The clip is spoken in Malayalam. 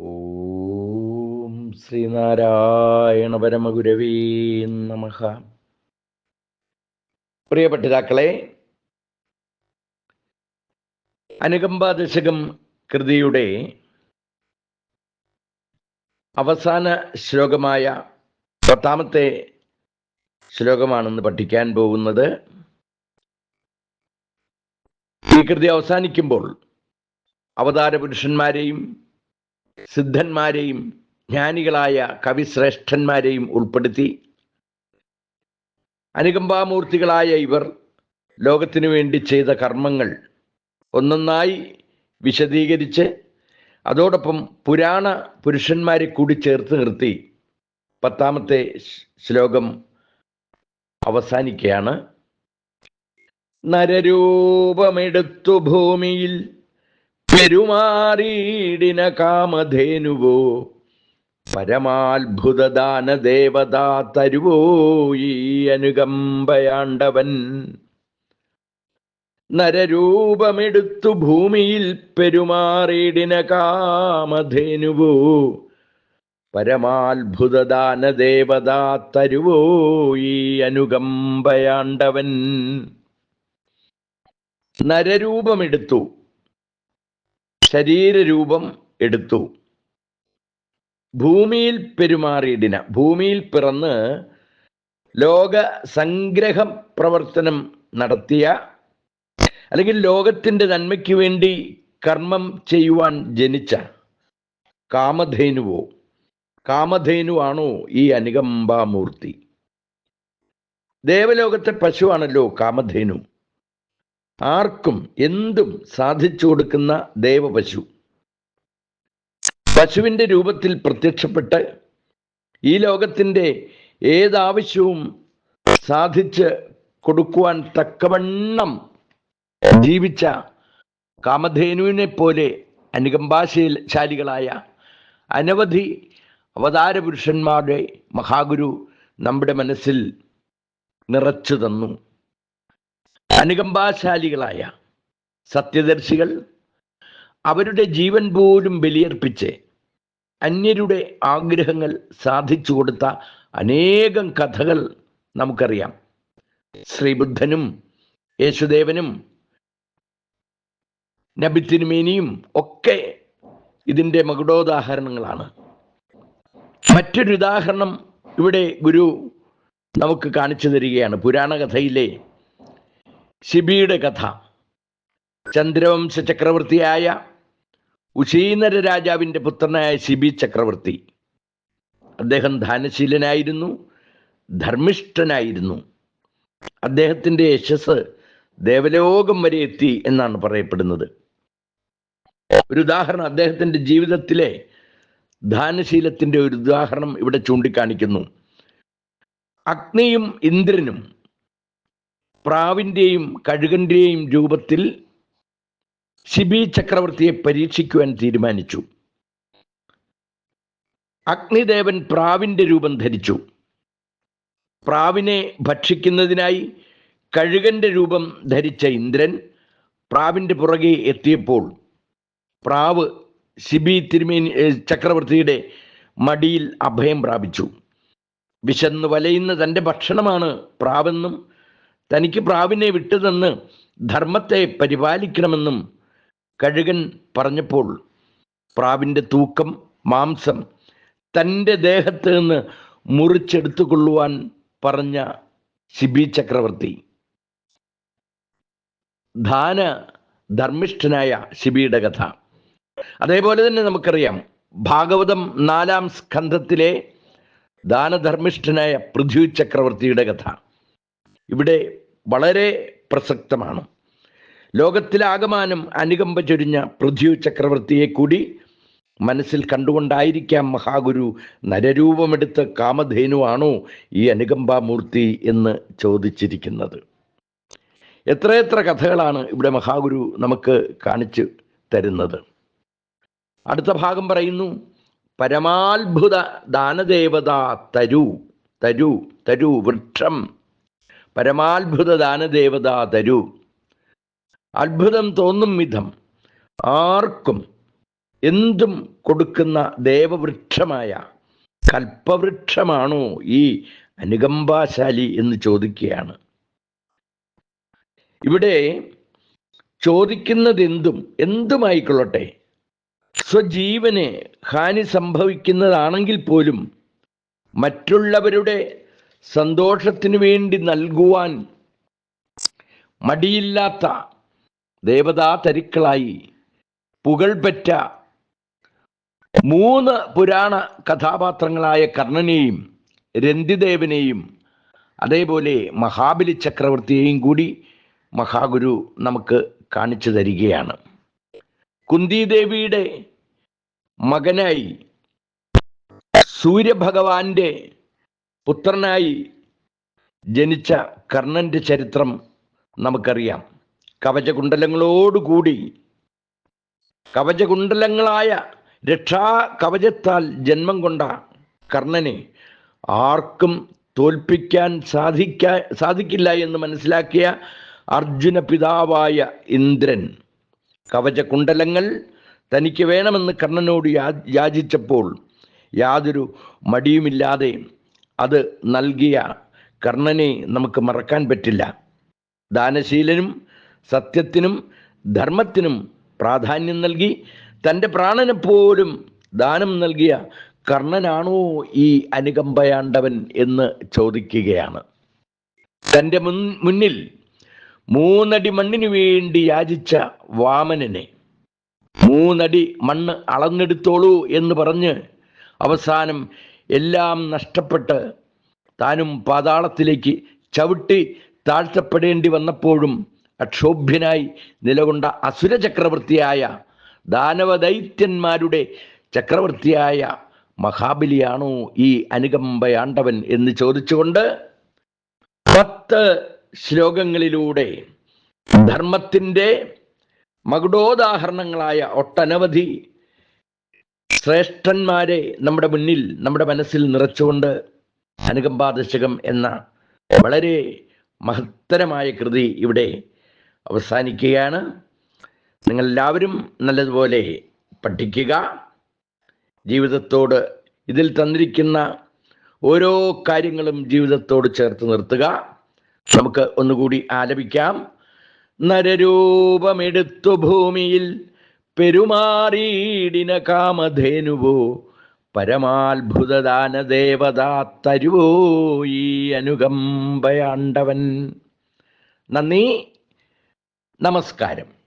ഓം ശ്രീനാരായണ പരമഗുരവേ നമ. പ്രിയ പഠിതാക്കളെ അനുകമ്പാദശകം കൃതിയുടെ അവസാന ശ്ലോകമായ പത്താമത്തെ ശ്ലോകമാണെന്ന് പഠിക്കാൻ പോകുന്നത് ഈ കൃതി അവസാനിക്കുമ്പോൾ അവതാര പുരുഷന്മാരെയും സിദ്ധന്മാരെയും ജ്ഞാനികളായ കവിശ്രേഷ്ഠന്മാരെയും ഉൾപ്പെടുത്തി അനുകമ്പാമൂർത്തികളായ ഇവർ ലോകത്തിനു വേണ്ടി ചെയ്ത കർമ്മങ്ങൾ ഒന്നൊന്നായി വിശദീകരിച്ച് അതോടൊപ്പം പുരാണ പുരുഷന്മാരെ കൂടി ചേർത്ത് നിർത്തി പത്താമത്തെ ശ്ലോകം അവസാനിക്കുകയാണ്. നരരൂപമെടുത്തു ഭൂമിയിൽ പെരുമാറിയിടിന കാമധേനുവോ? പരമാത്ഭുതദാന ദേവതാ തരുവോ ഈ അനുകമ്പയാണ്ടവൻ? നരരൂപമെടുത്തു ഭൂമിയിൽ പെരുമാറിയിടിന കാമധേനുവോ? പരമാത്ഭുതദാന ദേവതാ തരുവോ ഈ അനുകമ്പയാണ്ടവൻ? നരരൂപമെടുത്തു ശരീരരൂപം എടുത്തു. ഭൂമിയിൽ പെരുമാറിയ ദിന ഭൂമിയിൽ പിറന്ന് ലോക സംഗ്രഹ പ്രവർത്തനം നടത്തിയ അല്ലെങ്കിൽ ലോകത്തിന്റെ നന്മയ്ക്ക് വേണ്ടി കർമ്മം ചെയ്യുവാൻ ജനിച്ച കാമധേനുവോ? കാമധേനുവാണോ ഈ അനുകമ്പാമൂർത്തി? ദേവലോകത്തെ പശുവാണല്ലോ കാമധേനു. ആർക്കും എന്തും സാധിച്ചു കൊടുക്കുന്ന ദേവപശു. പശുവിന്റെ രൂപത്തിൽ പ്രത്യക്ഷപ്പെട്ട് ഈ ലോകത്തിന്റെ ഏതാവശ്യവും സാധിച്ച് കൊടുക്കുവാൻ തക്കവണ്ണം ജീവിച്ച കാമധേനുവിനെ പോലെ അനുകമ്പാശാലികളായ അനവധി അവതാര പുരുഷന്മാരുടെ മഹാഗുരു നമ്മുടെ മനസ്സിൽ നിറച്ചു തന്നു. അനുകമ്പാശാലികളായ സത്യദർശികൾ അവരുടെ ജീവൻ പോലും ബലിയർപ്പിച്ച് അന്യരുടെ ആഗ്രഹങ്ങൾ സാധിച്ചു കൊടുത്ത അനേകം കഥകൾ നമുക്കറിയാം. ശ്രീബുദ്ധനും യേശുദേവനും നബിത്തിനുമേനിയും ഒക്കെ ഇതിന്റെ മകുടോദാഹരണങ്ങളാണ്. മറ്റൊരു ഉദാഹരണം ഇവിടെ ഗുരു നമുക്ക് കാണിച്ചു തരികയാണ്. പുരാണ കഥയിലെ ശിബിയുടെ കഥ. ചന്ദ്രവംശ ചക്രവർത്തിയായ ഉശീനര രാജാവിന്റെ പുത്രനായ ശിബി ചക്രവർത്തി. അദ്ദേഹം ദാനശീലനായിരുന്നു ധർമ്മിഷ്ഠനായിരുന്നു. അദ്ദേഹത്തിന്റെ യശസ് ദേവലോകം വരെ എത്തി എന്നാണ് പറയപ്പെടുന്നത്. ഒരു ഉദാഹരണം അദ്ദേഹത്തിന്റെ ജീവിതത്തിലെ ദാനശീലത്തിന്റെ ഒരു ഉദാഹരണം ഇവിടെ ചൂണ്ടിക്കാണിക്കുന്നു. അഗ്നിയും ഇന്ദ്രനും പ്രാവിന്റെയും കഴുകന്റെയും രൂപത്തിൽ ശിബി ചക്രവർത്തിയെ പരീക്ഷിക്കുവാൻ തീരുമാനിച്ചു. അഗ്നിദേവൻ പ്രാവിന്റെ രൂപം ധരിച്ചു. പ്രാവിനെ ഭക്ഷിക്കുന്നതിനായി കഴുകന്റെ രൂപം ധരിച്ച ഇന്ദ്രൻ പ്രാവിന്റെ പുറകെ എത്തിയപ്പോൾ പ്രാവ് ശിബി തിരുമേനി ചക്രവർത്തിയുടെ മടിയിൽ അഭയം പ്രാപിച്ചു. വിശന്ന് വലയുന്ന തന്റെ ഭക്ഷണമാണ് പ്രാവെന്നും തനിക്ക് പ്രാവിനെ വിട്ടുതന്ന് ധർമ്മത്തെ പരിപാലിക്കണമെന്നും കഴുകൻ പറഞ്ഞപ്പോൾ പ്രാവിന്റെ തൂക്കം മാംസം തന്റെ ദേഹത്ത് നിന്ന് മുറിച്ചെടുത്തു കൊള്ളുവാൻ പറഞ്ഞ ശിബി ചക്രവർത്തി. ദാന ധർമ്മിഷ്ഠനായ ശിബിയുടെ കഥ. അതേപോലെ തന്നെ നമുക്കറിയാം ഭാഗവതം നാലാം സ്കന്ധത്തിലെ ദാനധർമ്മിഷ്ഠനായ പൃഥ്വി ചക്രവർത്തിയുടെ കഥ. ഇവിടെ വളരെ പ്രസക്തമാണ്. ലോകത്തിലാകമാനം അനുകമ്പ ചൊരിഞ്ഞ പൃഥ്വി ചക്രവർത്തിയെ കൂടി മനസ്സിൽ കണ്ടുകൊണ്ടായിരിക്കാം മഹാഗുരു നരരൂപമെടുത്ത കാമധേനുവാണോ ഈ അനുകമ്പാമൂർത്തി എന്ന് ചോദിച്ചിരിക്കുന്നത്. എത്രയെത്ര കഥകളാണ് ഇവിടെ മഹാഗുരു നമുക്ക് കാണിച്ചു തരുന്നത്. അടുത്ത ഭാഗം പറയുന്നു പരമാത്ഭുത ദാനദേവത തരു തരു തരു വൃക്ഷം പരമാത്ഭുത ദാനദേവത തരു അത്ഭുതം തോന്നും വിധം ആർക്കും എന്തും കൊടുക്കുന്ന ദേവവൃക്ഷമായ കൽപ്പവൃക്ഷമാണോ ഈ അനുകമ്പാശാലി എന്ന് ചോദിക്കുകയാണ്. ഇവിടെ ചോദിക്കുന്നത് എന്തും എന്തുമായിക്കൊള്ളട്ടെ? സ്വജീവന് ഹാനി സംഭവിക്കുന്നതാണെങ്കിൽ പോലും മറ്റുള്ളവരുടെ സന്തോഷത്തിനു വേണ്ടി നൽകുവാൻ മടിയില്ലാത്ത ദേവതാ തരിക്കളായി പുകൾപെറ്റ മൂന്ന് പുരാണ കഥാപാത്രങ്ങളായ കർണനെയും രന്തിദേവനെയും അതേപോലെ മഹാബലി ചക്രവർത്തിയെയും കൂടി മഹാഗുരു നമുക്ക് കാണിച്ചു തരികയാണ്. കുന്തിദേവിയുടെ മകനായി സൂര്യഭഗവാന്റെ പുത്രനായി ജനിച്ച കർണന്റെ ചരിത്രം നമുക്കറിയാം. കവചകുണ്ടലങ്ങളോടുകൂടി കവചകുണ്ടലങ്ങളായ രക്ഷാ കവചത്താൽ ജന്മം കൊണ്ട കർണനെ ആർക്കും തോൽപ്പിക്കാൻ സാധിക്ക സാധിക്കില്ല എന്ന് മനസ്സിലാക്കിയ അർജുന പിതാവായ ഇന്ദ്രൻ കവചകുണ്ടലങ്ങൾ തനിക്ക് വേണമെന്ന് കർണനോട് യാചിച്ചപ്പോൾ യാതൊരു മടിയുമില്ലാതെ അത് നൽകിയ കർണനെ നമുക്ക് മറക്കാൻ പറ്റില്ല. ദാനശീലനും സത്യത്തിനും ധർമ്മത്തിനും പ്രാധാന്യം നൽകി തന്റെ പ്രാണനെ പോലും ദാനം നൽകിയ കർണനാണോ ഈ അനുകമ്പയാണ്ടവൻ എന്ന് ചോദിക്കുകയാണ്. തന്റെ മുൻ മുന്നിൽ മൂന്നടി മണ്ണിനു വേണ്ടി യാചിച്ച വാമനനെ. മൂന്നടി മണ്ണ് അളന്നെടുത്തോളൂ എന്ന് പറഞ്ഞ് അവസാനം എല്ലാം നഷ്ടപ്പെട്ട് താനും പാതാളത്തിലേക്ക് ചവിട്ടി താഴ്ത്തപ്പെടേണ്ടി വന്നപ്പോഴും അക്ഷോഭ്യനായി നിലകൊണ്ട അസുര ചക്രവർത്തിയായ ദാനവദൈത്യന്മാരുടെ ചക്രവർത്തിയായ മഹാബലിയാണോ ഈ അനുകമ്പയാണ്ടവൻ എന്ന് ചോദിച്ചുകൊണ്ട് പത്ത് ശ്ലോകങ്ങളിലൂടെ ധർമ്മത്തിന്റെ മകുടോദാഹരണങ്ങളായ ഒട്ടനവധി ശ്രേഷ്ഠന്മാരെ നമ്മുടെ മുന്നിൽ നമ്മുടെ മനസ്സിൽ നിറച്ചുകൊണ്ട് അനുകമ്പാദശകം എന്ന വളരെ മഹത്തരമായ കൃതി ഇവിടെ അവസാനിക്കുകയാണ്. നിങ്ങളെല്ലാവരും നല്ലതുപോലെ പഠിക്കുക. ജീവിതത്തോട് ഇതിൽ തന്നിരിക്കുന്ന ഓരോ കാര്യങ്ങളും ജീവിതത്തോട് ചേർത്ത് നിർത്തുക. നമുക്ക് ഒന്നുകൂടി ആലപിക്കാം. നരരൂപമെടുത്തു ഭൂമിയിൽ പെരുമാറിയിടിന കാമധേനുവോ? പരമാത്ഭുതദാന ദേവതാ തരുവോ ഈ അനുകമ്പയാണ്ടവൻ? നന്ദി. നമസ്കാരം.